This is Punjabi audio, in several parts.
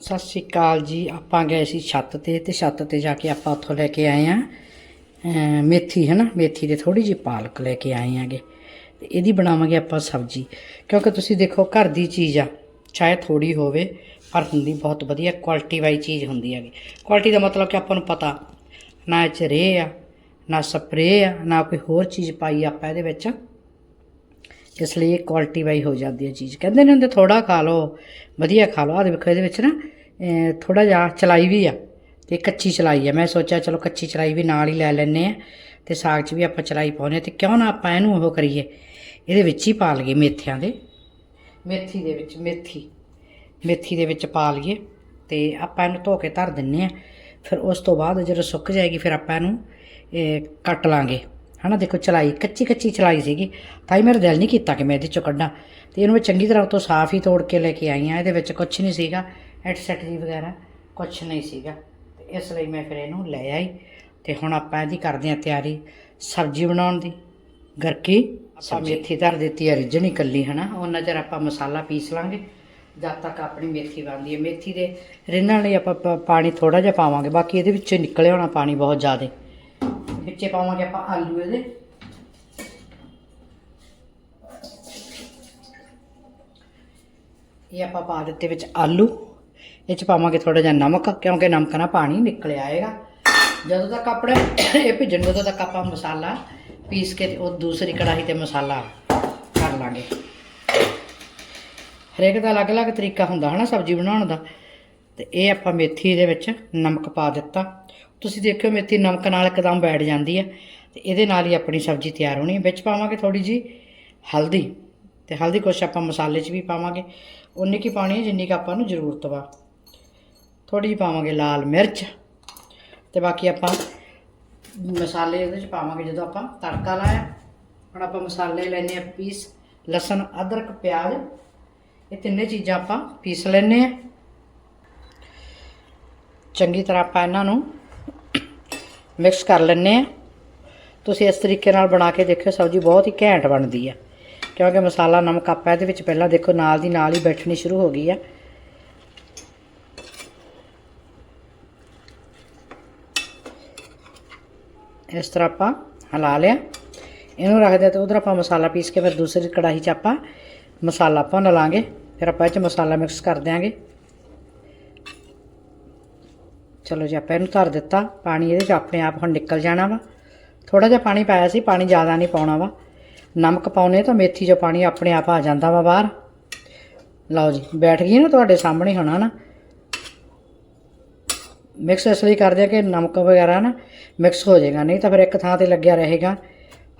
ਸਤਿ ਸ਼੍ਰੀ ਅਕਾਲ ਜੀ। ਆਪਾਂ ਗਏ ਸੀ ਛੱਤ ਤੇ ਤੇ ਛੱਤ ਤੇ ਜਾ ਕੇ ਆਪਾਂ ਉੱਥੋਂ ਲੈ ਕੇ ਆਏ ਆ ਮੇਥੀ ਹੈ ਨਾ, ਮੇਥੀ ਦੇ ਥੋੜੀ ਜਿਹੀ ਪਾਲਕ ਲੈ ਕੇ ਆਏ ਆਗੇ ਤੇ ਇਹਦੀ ਬਣਾਵਾਂਗੇ ਆਪਾਂ ਸਬਜ਼ੀ। ਕਿਉਂਕਿ ਤੁਸੀਂ ਦੇਖੋ ਘਰ ਦੀ ਚੀਜ਼ ਆ, ਚਾਹੇ ਥੋੜੀ ਹੋਵੇ, ਪਰ ਹੁੰਦੀ ਬਹੁਤ ਵਧੀਆ ਕੁਆਲਿਟੀ ਵਾਲੀ ਚੀਜ਼ ਹੁੰਦੀ ਹੈਗੀ। ਕੁਆਲਿਟੀ ਦਾ ਮਤਲਬ ਕਿ ਆਪਾਂ ਨੂੰ ਪਤਾ, ਨਾ ਇਹ 'ਚ ਰੇ ਆ, ਨਾ ਸਪਰੇ ਆ, ਨਾ ਕੋਈ ਹੋਰ ਚੀਜ਼ ਪਾਈ ਆਪਾਂ ਇਹਦੇ ਵਿੱਚ। ਇਸ ਲਈ ਇਹ ਕੁਆਲਿਟੀ ਵਾਈ ਹੋ ਜਾਂਦੀ ਹੈ ਚੀਜ਼। ਕਹਿੰਦੇ ਨੇ ਹੁੰਦੇ ਥੋੜਾ ਖਾ ਲਓ, ਵਧੀਆ ਖਾ ਲਓ। ਆਹ ਦੇਖੋ ਇਹਦੇ ਵਿੱਚ ਨਾ ਥੋੜਾ ਜਿਹਾ ਚਲਾਈ ਵੀ ਆ ਤੇ ਕੱਚੀ ਚਲਾਈ ਆ। ਮੈਂ ਸੋਚਿਆ ਚਲੋ ਕੱਚੀ ਚਲਾਈ ਵੀ ਨਾਲ ਹੀ ਲੈ ਲੈਨੇ ਆ ਤੇ ਸਾਗ 'ਚ ਵੀ ਆਪਾਂ ਚਲਾਈ ਪਾਉਨੇ ਆ ਤੇ ਕਿਉਂ ਨਾ ਆਪਾਂ ਇਹਨੂੰ ਉਹ ਕਰੀਏ। ਇਹਦੇ ਵਿੱਚ ਹੀ ਪਾ ਲਈਏ ਮੇਥਿਆਂ ਦੇ। ਮੇਥੀ ਦੇ ਵਿੱਚ, ਮੇਥੀ। ਮੇਥੀ ਦੇ ਵਿੱਚ ਪਾ ਲਈਏ ਤੇ ਆਪਾਂ ਇਹਨੂੰ ਧੋ ਕੇ ਧਰ ਦਿੰਨੇ ਆ। ਫਿਰ ਉਸ ਤੋਂ ਬਾਅਦ ਜਦੋਂ ਸੁੱਕ ਜਾਏਗੀ ਫਿਰ ਆਪਾਂ ਇਹਨੂੰ ਕੱਟ ਲਾਂਗੇ। ਹਨਾ ਦੇਖੋ ਚਲਾਈ ਕੱਚੀ ਕੱਚੀ ਚਲਾਈ ਸੀਗੀ। ਤਾਂ ਹੀ ਮੇਰਾ ਦਿਲ ਨਹੀਂ ਕੀਤਾ ਕਿ ਮੈਂ ਇਹਦੇ ਚੋਂ ਕੱਢਾਂ। ਤੇ ਇਹਨੂੰ ਮੈਂ ਚੰਗੀ ਤਰ੍ਹਾਂ ਤੋਂ ਸਾਫ਼ ਹੀ ਤੋੜ ਕੇ ਲੈ ਕੇ ਆਈ ਆ। ਇਹਦੇ ਵਿੱਚ ਕੁਝ ਨਹੀਂ ਸੀਗਾ ਐਟਸੈਟਰੀ ਵਗੈਰਾ ਕੁਝ ਨਹੀਂ ਸੀਗਾ। ਤੇ ਇਸ ਲਈ ਮੈਂ ਫਿਰ ਇਹਨੂੰ ਲੈ ਆਈ। ਤੇ ਹੁਣ ਆਪਾਂ ਇਹਦੀ ਕਰਦੇ ਹਾਂ ਤਿਆਰੀ ਸਬਜ਼ੀ ਬਣਾਉਣ ਦੀ। ਗਰਕੀ ਆਪਾਂ ਮੇਥੀ ਧਰ ਦਿੱਤੀ ਹੈ ਰਿੱਝਣੀ ਇਕੱਲੀ ਹਨਾ। ਉਹਨਾਂ ਚਿਰ ਆਪਾਂ ਮਸਾਲਾ ਪੀਸ ਲਾਂਗੇ। ਜਦ ਤੱਕ ਆਪਣੀ ਮੇਥੀ ਬਣਦੀ ਹੈ ਮੇਥੀ ਦੇ ਰਿੰਨਣ ਲਈ ਆਪਾਂ ਪਾਣੀ ਥੋੜਾ ਜਿਹਾ ਪਾਵਾਂਗੇ। ਬਾਕੀ ਇਹਦੇ ਵਿੱਚੋਂ ਨਿਕਲਿਆ ਹੋਣਾ ਪਾਣੀ ਬਹੁਤ ਜ਼ਿਆਦਾ। ਵਿੱਚੇ ਪਾਵਾਂਗੇ ਆਪਾਂ ਆਲੂ ਇਹਦੇ। ਇਹ ਆਪਾਂ ਪਾ ਦਿੱਤੇ ਵਿੱਚ ਆਲੂ। ਇਹ ਚ ਪਾਵਾਂਗੇ ਥੋੜਾ ਜਿਹਾ ਨਮਕ, ਕਿਉਂਕਿ ਨਮਕ ਨਾਲ ਪਾਣੀ ਨਿਕਲ ਆਏਗਾ ਜਦੋਂ ਤੱਕ ਆਪਣੇ ਇਹ ਭਿੱਜਣ ਉਦੋਂ ਤੱਕ ਆਪਾਂ ਮਸਾਲਾ ਪੀਸ ਕੇ ਉਹ ਦੂਸਰੀ ਕੜਾਹੀ ਤੇ ਮਸਾਲਾ ਕਰ ਲਾਂਗੇ। ਹਰੇਕ ਦਾ ਅਲੱਗ-ਅਲੱਗ ਤਰੀਕਾ ਹੁੰਦਾ ਹਨਾ ਸਬਜ਼ੀ ਬਣਾਉਣ ਦਾ। ਤੇ ਇਹ ਆਪਾਂ ਮੇਥੀ ਦੇ ਵਿੱਚ ਨਮਕ ਪਾ ਦਿੱਤਾ। ਤੁਸੀਂ ਦੇਖਿਓ ਮੇਥੀ ਨਮਕ ਨਾਲ ਇੱਕਦਮ ਬੈਠ ਜਾਂਦੀ ਹੈ ਤੇ ਇਹਦੇ ਨਾਲ ਹੀ ਆਪਣੀ ਸਬਜ਼ੀ ਤਿਆਰ ਹੋਣੀ ਹੈ ਵਿੱਚ ਪਾਵਾਂਗੇ ਥੋੜੀ ਜੀ ਹਲਦੀ ਤੇ ਹਲਦੀ ਕੁਛ ਆਪਾਂ ਮਸਾਲੇ 'ਚ ਵੀ ਪਾਵਾਂਗੇ। ਉਨੀ ਕੀ ਪਾਣੀ ਹੈ ਜਿੰਨੀ ਕੁ ਆਪਾਂ ਨੂੰ ਜ਼ਰੂਰਤ ਵਾ। ਥੋੜੀ ਜਿਹੀ ਪਾਵਾਂਗੇ ਲਾਲ ਮਿਰਚ ਤੇ ਬਾਕੀ ਆਪਾਂ ਮਸਾਲੇ ਇਹਦੇ 'ਚ ਪਾਵਾਂਗੇ ਜਦੋਂ ਆਪਾਂ ਤੜਕਾ ਲਾਇਆ। ਹੁਣ ਆਪਾਂ ਮਸਾਲੇ ਲੈਨੇ ਆ ਪੀਸ, ਲਸਣ, ਅਦਰਕ, ਪਿਆਜ਼। ਇਹ ਤਿੰਨੇ ਚੀਜ਼ਾਂ ਆਪਾਂ ਪੀਸ ਲੈਨੇ ਆ। ਚੰਗੀ ਤਰ੍ਹਾਂ ਆਪਾਂ ਇਹਨਾਂ ਨੂੰ ਮਿਕਸ ਕਰ ਲੈਨੇ ਆ ਤੁਸੀਂ ਇਸ ਤਰੀਕੇ ਨਾਲ ਬਣਾ ਕੇ ਦੇਖਿਓ, ਸਬਜ਼ੀ ਬਹੁਤ ਹੀ ਘੈਂਟ ਬਣਦੀ ਆ। ਕਿਉਂਕਿ ਮਸਾਲਾ ਨਮਕ ਆਪਾਂ ਇਹਦੇ ਵਿੱਚ ਪਹਿਲਾਂ ਦੇਖੋ, ਨਾਲ ਦੀ ਨਾਲ ਹੀ ਬੈਠਣੀ ਸ਼ੁਰੂ ਹੋ ਗਈ ਆ। ਇਸ ਤਰ੍ਹਾਂ ਆਪਾਂ ਹਲਾ ਲਿਆ। ਇਹਨੂੰ ਰੱਖ ਦਿਆ ਤੇ ਉਧਰ ਆਪਾਂ ਮਸਾਲਾ ਪੀਸ ਕੇ ਫਿਰ ਦੂਸਰੀ ਕੜਾਹੀ 'ਚ ਆਪਾਂ ਮਸਾਲਾ ਭੁੰਨ ਲਾਂਗੇ ਫਿਰ ਆਪਾਂ ਇਹ 'ਚ ਮਸਾਲਾ ਮਿਕਸ ਕਰ ਦਿਆਂਗੇ। ਚਲੋ ਜੀ ਆਪਾਂ ਇਹਨੂੰ ਧਰ ਦਿੱਤਾ। ਪਾਣੀ ਇਹਦੇ 'ਚ ਆਪਣੇ ਆਪ ਹੁਣ ਨਿਕਲ ਜਾਣਾ ਵਾ। ਥੋੜਾ ਜਿਹਾ ਪਾਣੀ ਪਾਇਆ ਸੀ ਪਾਣੀ ਜ਼ਿਆਦਾ ਨਹੀਂ ਪਾਉਣਾ ਵਾ। ਨਮਕ ਪਾਉਨੇ ਤਾਂ ਮੇਥੀ 'ਚੋਂ ਪਾਣੀ ਆਪਣੇ ਆਪ ਆ ਜਾਂਦਾ ਵਾ ਬਾਹਰ। ਲਓ ਜੀ ਬੈਠ ਗਈ ਨਾ ਤੁਹਾਡੇ ਸਾਹਮਣੇ ਹੋਣਾ ਨਾ ਮਿਕਸ ਇਸ ਲਈ ਕਰਦੇ ਆ ਕਿ ਨਮਕ ਵਗੈਰਾ ਨਾ ਮਿਕਸ ਹੋ ਜਾਏਗਾ। ਨਹੀਂ ਤਾਂ ਫਿਰ ਇੱਕ ਥਾਂ ਤੇ ਲੱਗਿਆ ਰਹੇਗਾ।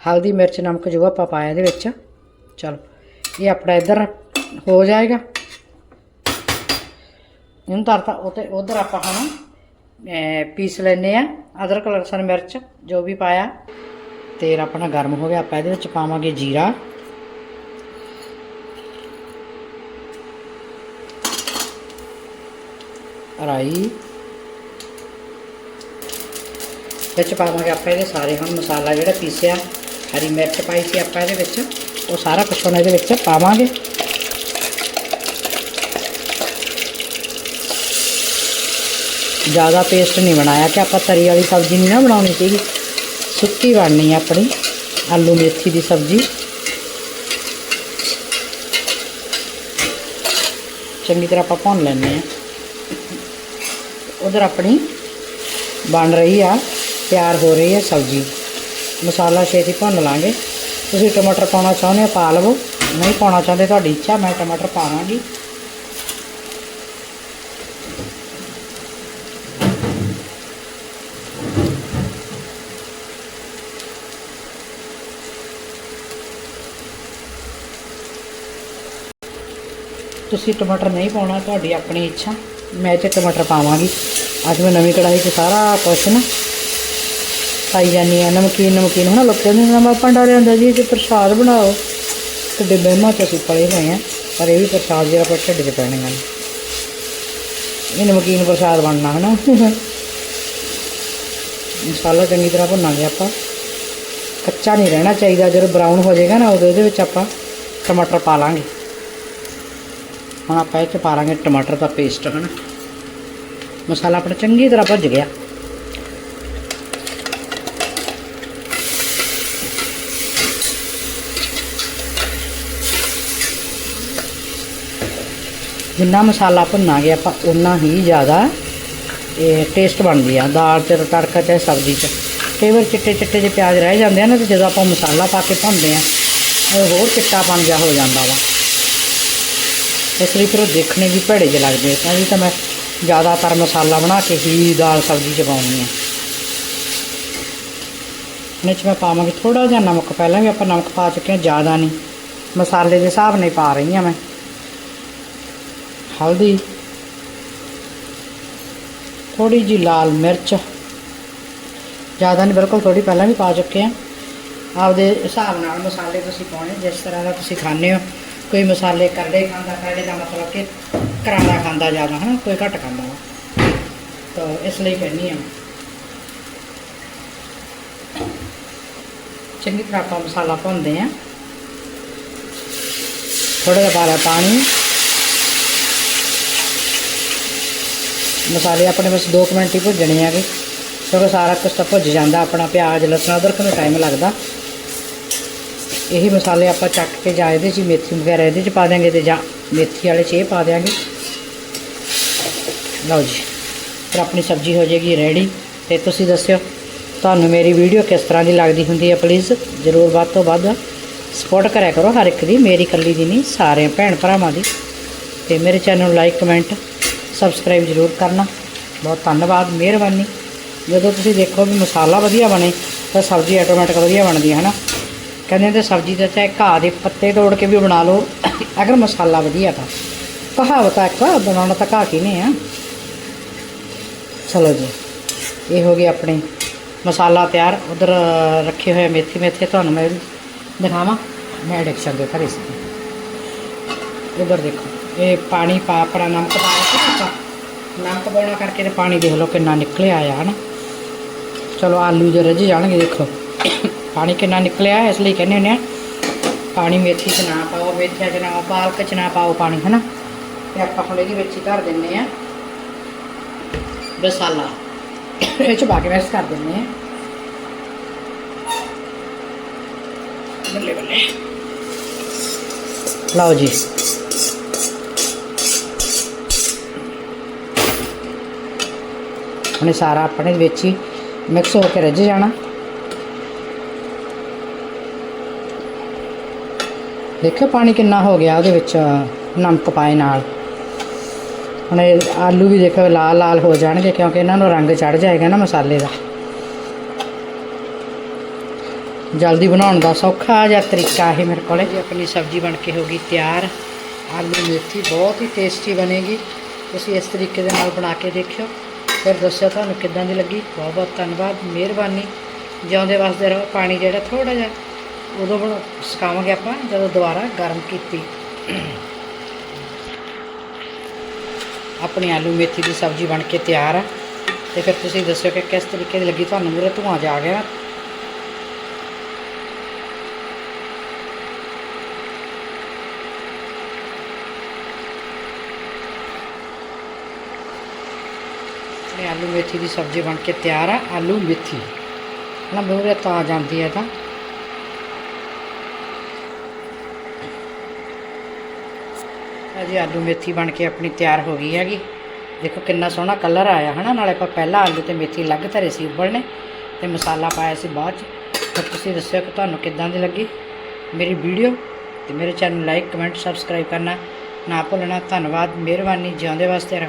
ਹਲਦੀ ਮਿਰਚ ਨਮਕ ਜੋ ਆਪਾਂ ਪਾਇਆ ਇਹਦੇ ਵਿੱਚ। ਚਲੋ ਇਹ ਆਪਣਾ ਇੱਧਰ ਹੋ ਜਾਏਗਾ। ਇਹਨੂੰ ਤਰਤਾ ਉਤੇ ਉਧਰ ਆਪਾਂ ਹੁਣ ਅਹ, ਪੀਸ ਲੈਨੇ ਆ, ਅਦਰਕ, ਲਸਣ, ਮਿਰਚ, ਜੋ ਵੀ ਪਾਇਆ। ਤੇਲ ਆਪਣਾ ਗਰਮ ਹੋ ਗਿਆ, ਆਪਾਂ ਇਹਦੇ ਵਿੱਚ ਪਾਵਾਂਗੇ ਜੀਰਾ। ਰਾਈ। ਵਿੱਚ ਪਾਵਾਂਗੇ ਆਪਾਂ ਇਹਦੇ ਸਾਰੇ ਹੁਣ ਮਸਾਲਾ ਜਿਹੜਾ ਪੀਸਿਆ, ਹਰੀ ਮਿਰਚ ਪਾਈ ਸੀ ਆਪਾਂ ਇਹਦੇ ਵਿੱਚ, ਉਹ ਸਾਰਾ ਕੁਛ ਹੁਣ ਇਹਦੇ ਵਿੱਚ ਪਾਵਾਂਗੇ। ਜ਼ਿਆਦਾ ਪੇਸਟ ਨਹੀਂ ਬਣਾਇਆ ਕਿ ਆਪਾਂ ਤਰੀ ਵਾਲੀ ਸਬਜ਼ੀ ਨਹੀਂ ਨਾ ਬਣਾਉਣੀ ਸੀਗੀ। ਸੁੱਕੀ ਬਣਨੀ ਆਪਣੀ, ਆਲੂ ਮੇਥੀ ਦੀ ਸਬਜ਼ੀ। ਚੰਗੀ ਤਰ੍ਹਾਂ ਆਪਾਂ ਭੁੰਨ ਲੈਂਦੇ ਆ ਉਧਰ ਆਪਣੀ ਬਣ ਰਹੀ ਆ, ਤਿਆਰ ਹੋ ਰਹੀ ਹੈ ਸਬਜ਼ੀ। ਮਸਾਲਾ ਛੇਤੀ ਭੁੰਨ ਲਾਂਗੇ। ਤੁਸੀਂ ਟਮਾਟਰ ਪਾਉਣਾ ਚਾਹੁੰਦੇ ਹੋ, ਪਾ ਲਵੋ। ਨਹੀਂ ਪਾਉਣਾ ਚਾਹੁੰਦੇ, ਤੁਹਾਡੀ ਇੱਛਾ, ਮੈਂ ਟਮਾਟਰ ਪਾਵਾਂਗੀ ਤੁਸੀਂ ਟਮਾਟਰ ਨਹੀਂ ਪਾਉਣਾ, ਤੁਹਾਡੀ ਆਪਣੀ ਇੱਛਾ। ਮੈਂ ਤੇ ਟਮਾਟਰ ਪਾਵਾਂਗੀ। ਅੱਜ ਮੈਂ ਨਵੀਂ ਕੜਾਹੀ 'ਚ ਸਾਰਾ ਕੁਛ ਨਾ ਪਾਈ ਜਾਨੀ ਆ ਨਮਕੀਨ ਨਮਕੀਨ ਹੁਣ ਲੋਕਾਂ ਕਹਿੰਦੇ ਨੇ ਮੈਂ ਭੰਡਾਰੇ ਹੁੰਦਾ ਜੀ ਕਿ ਪ੍ਰਸ਼ਾਦ ਬਣਾਓ ਤੇ ਡੱਬੇ ਮਾ ਤੇ ਅਸੀਂ ਪਲੇ ਹੋਏ ਆ ਪਰ ਇਹ ਵੀ ਪ੍ਰਸ਼ਾਦ ਜਿਹੜਾ ਪਰ ਢਿੱਡ 'ਚ ਪੈਣੇ ਹਨ ਇਹ ਨਮਕੀਨ ਪ੍ਰਸ਼ਾਦ ਬਣਨਾ ਹਨਾ। ਮਸਾਲਾ ਚੰਗੀ ਤਰ੍ਹਾਂ ਭੁੰਨਾਂਗੇ ਆਪਾਂ। ਕੱਚਾ ਨਹੀਂ ਰਹਿਣਾ ਚਾਹੀਦਾ, ਜਦੋਂ ਬਰਾਊਨ ਹੋ ਜਾਏਗਾ ਨਾ, ਉਦੋਂ ਇਹਦੇ ਵਿੱਚ ਆਪਾਂ ਟਮਾਟਰ ਪਾ ਲਾਂਗੇ। ਹੁਣ ਆਪਾਂ ਇਹ 'ਚ ਪਾ ਲਾਂਗੇ ਟਮਾਟਰ ਦਾ ਪੇਸਟ, ਹਨਾ? ਮਸਾਲਾ ਆਪਣਾ ਚੰਗੀ ਤਰ੍ਹਾਂ ਭੁੱਜ ਗਿਆ। ਜਿੰਨਾ ਮਸਾਲਾ ਭੁੰਨਾਂਗੇ ਆਪਾਂ ਉਨਾ ਹੀ ਜ਼ਿਆਦਾ ਇਹ ਟੇਸਟ ਬਣਦੀ ਆ ਦਾਲ ਤੇ ਤੜਕਾ ਤੇ ਸਬਜ਼ੀ 'ਚ। ਕਈ ਵਾਰ ਚਿੱਟੇ ਚਿੱਟੇ ਜਿਹੇ ਪਿਆਜ਼ ਰਹਿ ਜਾਂਦੇ ਆ ਨਾ, ਤੇ ਜਦੋਂ ਆਪਾਂ ਮਸਾਲਾ ਪਾ ਕੇ ਭੁੰਨਦੇ ਆ, ਉਹ ਹੋਰ ਚਿੱਟਾਪਣ ਜਿਹਾ ਹੋ ਜਾਂਦਾ ਵਾ। ਇਸ ਲਈ ਫਿਰ ਉਹ ਦੇਖਣੇ ਵੀ ਭੜੇ ਜਿਹੇ ਲੱਗਦੇ ਆ, ਤਾਂ ਜੀ ਤਾਂ ਮੈਂ ਜ਼ਿਆਦਾਤਰ ਮਸਾਲਾ ਬਣਾ ਕੇ ਹੀ ਦਾਲ ਸਬਜ਼ੀ 'ਚ ਪਾਉਂਦੀ ਆ ਇਹਦੇ 'ਚ ਮੈਂ ਪਾਵਾਂਗੀ ਥੋੜਾ ਜਿਹਾ ਨਮਕ, ਪਹਿਲਾਂ ਵੀ ਆਪਾਂ ਨਮਕ ਪਾ ਚੁੱਕੇ ਹਾਂ, ਜ਼ਿਆਦਾ ਨਹੀਂ। ਮਸਾਲੇ ਦੇ ਹਿਸਾਬ ਨਾਲ ਪਾ ਰਹੀ ਹਾਂ ਮੈਂ। ਹਲਦੀ ਥੋੜੀ ਜੀ ਲਾਲ ਮਿਰਚ, ਜ਼ਿਆਦਾ ਨਹੀਂ, ਬਿਲਕੁਲ ਥੋੜੀ ਪਹਿਲਾਂ ਵੀ ਪਾ ਚੁੱਕੇ ਆ ਆਪਦੇ ਹਿਸਾਬ ਨਾਲ ਮਸਾਲੇ ਤੁਸੀਂ ਪਾਉਣੇ, ਜਿਸ ਤਰ੍ਹਾਂ ਦਾ ਤੁਸੀਂ ਖਾਂਦੇ ਹੋ। ਕੋਈ ਮਸਾਲੇ ਕਰੜੇ ਖਾਂਦਾ, ਕਰੜੇ ਦਾ ਮਤਲਬ ਕਿ ਕਰਾਰਾ ਖਾਂਦਾ ਜ਼ਿਆਦਾ, ਹਨਾ, ਕੋਈ ਘੱਟ ਖਾਂਦਾ ਤਾਂ ਇਸ ਲਈ ਕਹਿੰਦੀ ਆ। ਚੰਗੀ ਤਰ੍ਹਾਂ ਆਪਾਂ ਮਸਾਲਾ ਭੁੰਨਦੇ ਆ। ਥੋੜਾ ਜਿਹਾ ਪਾਲਾ ਪਾਣੀ। ਮਸਾਲੇ ਆਪਣੇ ਬਸ 2 ਮਿੰਟ ਹੀ ਭੁੱਜਣੇ ਹੈਗੇ। ਕਿਉਂਕਿ ਸਾਰਾ ਕੁਝ ਤਾਂ ਭੁੱਜ ਜਾਂਦਾ, ਆਪਣਾ ਪਿਆਜ਼, ਲਸਣ, ਅਦਰਕ ਨੂੰ ਟਾਈਮ ਲੱਗਦਾ। ਇਹੀ ਮਸਾਲੇ ਆਪਾਂ ਚੱਕ ਕੇ ਜਾਂ ਇਹਦੇ 'ਚ ਮੇਥੀ ਵਗੈਰਾ ਇਹਦੇ 'ਚ ਪਾ ਦਿਆਂਗੇ ਤੇ ਜਾਂ ਮੇਥੀ ਵਾਲੇ 'ਚ ਇਹ ਪਾ ਦਿਆਂਗੇ। ਲਓ ਜੀ, ਫਿਰ ਆਪਣੀ ਸਬਜ਼ੀ ਹੋ ਜਾਏਗੀ ਰੈਡੀ ਤੇ ਤੁਸੀਂ ਦੱਸਿਓ, ਤੁਹਾਨੂੰ ਮੇਰੀ ਵੀਡੀਓ ਕਿਸ ਤਰ੍ਹਾਂ ਦੀ ਲੱਗਦੀ ਹੁੰਦੀ ਹੈ ਪਲੀਜ਼ ਜ਼ਰੂਰ ਵੱਧ ਤੋਂ ਵੱਧ ਸਪੋਰਟ ਕਰਿਆ ਕਰੋ ਹਰ ਇੱਕ ਦੀ, ਮੇਰੀ ਇਕੱਲੀ ਦੀ ਨਹੀਂ ਸਾਰੇ ਭੈਣ ਭਰਾਵਾਂ ਦੀ। ਤੇ ਮੇਰੇ ਚੈਨਲ ਨੂੰ ਲਾਈਕ ਕਮੈਂਟ ਸਬਸਕ੍ਰਾਈਬ ਜ਼ਰੂਰ ਕਰਨਾ। ਬਹੁਤ ਧੰਨਵਾਦ, ਮਿਹਰਬਾਨੀ। ਜਦੋਂ ਤੁਸੀਂ ਦੇਖੋ ਵੀ ਮਸਾਲਾ ਵਧੀਆ ਬਣੇ, ਤਾਂ ਸਬਜ਼ੀ ਆਟੋਮੈਟਿਕ ਵਧੀਆ ਬਣਦੀ ਹੈ ਹਨਾ? ਕਹਿੰਦੇ ਤੇ ਸਬਜ਼ੀ ਦਾ ਚਾਹੇ ਘਾਹ ਦੇ ਪੱਤੇ ਤੋੜ ਕੇ ਵੀ ਬਣਾ ਲਓ। ਅਗਰ ਮਸਾਲਾ ਵਧੀਆ ਤਾਂ। ਕਹਾਵਤ ਆ ਇੱਕ ਬਣਾਉਣਾ ਤਾਂ ਘਾਹ ਕੀ ਨੇ ਆ? ਚਲੋ ਜੀ, ਇਹ ਹੋ ਗਏ ਆਪਣੇ ਮਸਾਲਾ ਤਿਆਰ। ਉਧਰ ਰੱਖੇ ਹੋਏ ਮੇਥੀ, ਮੇਥੇ ਤੁਹਾਨੂੰ ਮੈਂ ਦਿਖਾਵਾਂ। ਮੈਂ ਡਿਕਸ਼ਨ ਦੇ ਘਰੇ ਸੀ। ਉਧਰ ਦੇਖੋ, ਇਹ ਪਾਣੀ ਪਾ, ਆਪਣਾ ਨਮਕ ਪਾ ਕੇ ਨਮਕ ਪਾਉਣਾ ਕਰਕੇ ਤੇ ਪਾਣੀ ਦੇਖ ਲਓ ਕਿੰਨਾ ਨਿਕਲਿਆ ਆ, ਹਨਾ। ਚਲੋ ਆਲੂ ਜੇ ਰਜ ਜਾਣਗੇ, ਦੇਖੋ। ਪਾਣੀ ਕਿੰਨਾ ਨਿਕਲਿਆ ਇਸ ਲਈ ਕਹਿੰਦੇ ਹੁੰਦੇ ਆ, ਪਾਣੀ ਮੇਥੀ 'ਚ ਨਾ ਪਾਓ, ਮੇਥਿਆਂ 'ਚ ਨਾ ਪਾਲਕ 'ਚ ਨਾ ਪਾਓ ਪਾਣੀ, ਹਨਾ? ਤੇ ਆਪਾਂ ਹੁਣ ਇਹਦੇ ਵਿੱਚ ਹੀ ਧਰ ਦਿੰਨੇ ਆ ਮਸਾਲਾ। ਇਹ 'ਚ ਪਾ ਕੇ ਮਿਕਸ ਕਰ ਦਿੰਨੇ ਆ। ਬੱਲੇ ਬੱਲੇ। ਲਓ ਜੀ। ਹੁਣ ਸਾਰਾ ਆਪਣੇ ਵਿੱਚ ਹੀ ਮਿਕਸ ਹੋ ਕੇ ਰੱਜ ਜਾਣਾ। ਦੇਖਿਓ ਪਾਣੀ ਕਿੰਨਾ ਹੋ ਗਿਆ ਉਹਦੇ ਵਿੱਚ ਨਮਕ ਪਾਏ ਨਾਲ। ਹੁਣ ਇਹ ਆਲੂ ਵੀ ਦੇਖੋ ਲਾਲ ਲਾਲ ਹੋ ਜਾਣਗੇ ਕਿਉਂਕਿ ਇਹਨਾਂ ਨੂੰ ਰੰਗ ਚੜ ਜਾਏਗਾ ਨਾ ਮਸਾਲੇ ਦਾ। ਜਲਦੀ ਬਣਾਉਣ ਦਾ ਸੌਖਾ ਜਿਹਾ ਤਰੀਕਾ ਹੈ ਮੇਰੇ ਕੋਲੇ। ਜੀ ਆਪਣੀ ਸਬਜ਼ੀ ਬਣ ਕੇ ਹੋ ਗਈ ਤਿਆਰ। ਆਲੂ ਮੇਥੀ ਬਹੁਤ ਹੀ ਟੇਸਟੀ ਬਣੇਗੀ। ਤੁਸੀਂ ਇਸ ਤਰੀਕੇ ਦੇ ਨਾਲ ਬਣਾ ਕੇ ਦੇਖਿਓ। ਫਿਰ ਦੱਸਿਓ ਤੁਹਾਨੂੰ ਕਿੱਦਾਂ ਦੀ ਲੱਗੀ। ਬਹੁਤ ਬਹੁਤ ਧੰਨਵਾਦ ਮਿਹਰਬਾਨੀ। ਜਿਉਂਦੇ ਵਸਦੇ ਰਹੋ ਪਾਣੀ ਜਿਹੜਾ ਥੋੜਾ ਜਿਹਾ ਉਦੋਂ ਬਣ ਸੁਕਾਵਾਂਗੇ ਆਪਾਂ ਜਦੋਂ ਦੁਬਾਰਾ ਗਰਮ ਕੀਤੀ। ਆਪਣੀ ਆਲੂ ਮੇਥੀ ਦੀ ਸਬਜ਼ੀ ਬਣ ਕੇ ਤਿਆਰ ਆ। ਤੇ ਫਿਰ ਤੁਸੀਂ ਦੱਸਿਓ ਕਿ ਕਿਸ ਤਰੀਕੇ ਦੀ ਲੱਗੀ। ਤੁਹਾਨੂੰ ਮੇਰੇ ਧੂਆਂ ਜਾ ਗਿਆ। ਆਲੂ ਮੇਥੀ ਦੀ ਸਬਜ਼ੀ ਬਣ ਕੇ ਤਿਆਰ ਆ। ਆਲੂ ਮੇਥੀ। ਨਾ ਮੂਹਰੇ ਤਾਂ ਆ ਜਾਂਦੀ ਹੈ ਤਾਂ। ਆ ਜੀ, ਆਲੂ ਮੇਥੀ ਬਣ ਕੇ ਆਪਣੀ ਤਿਆਰ ਹੋ ਗਈ ਹੈਗੀ। ਦੇਖੋ ਕਿੰਨਾ ਸੋਹਣਾ ਕਲਰ ਆਇਆ ਹਨਾ, ਨਾਲੇ ਆਪਾਂ ਪਹਿਲਾਂ ਆਲੂ ਤੇ ਮੇਥੀ ਲੱਗ ਧਰੇ ਸੀ ਉਬਲਣੇ, ਤੇ ਮਸਾਲਾ ਪਾਇਆ ਸੀ ਬਾਅਦ ਚ। ਤਾਂ ਤੁਸੀਂ ਦੱਸਿਓ ਕਿ ਤੁਹਾਨੂੰ ਕਿੱਦਾਂ ਦੀ ਲੱਗੀ ਮੇਰੀ ਵੀਡੀਓ, ਤੇ ਮੇਰੇ ਚੈਨਲ ਲਾਈਕ, ਕਮੈਂਟ, ਸਬਸਕ੍ਰਾਈਬ ਕਰਨਾ ਨਾ ਭੁੱਲਣਾ। ਧੰਨਵਾਦ, ਮਿਹਰਬਾਨੀ, ਜਿਉਂਦੇ ਵਾਸਤੇ ਰਹੋ।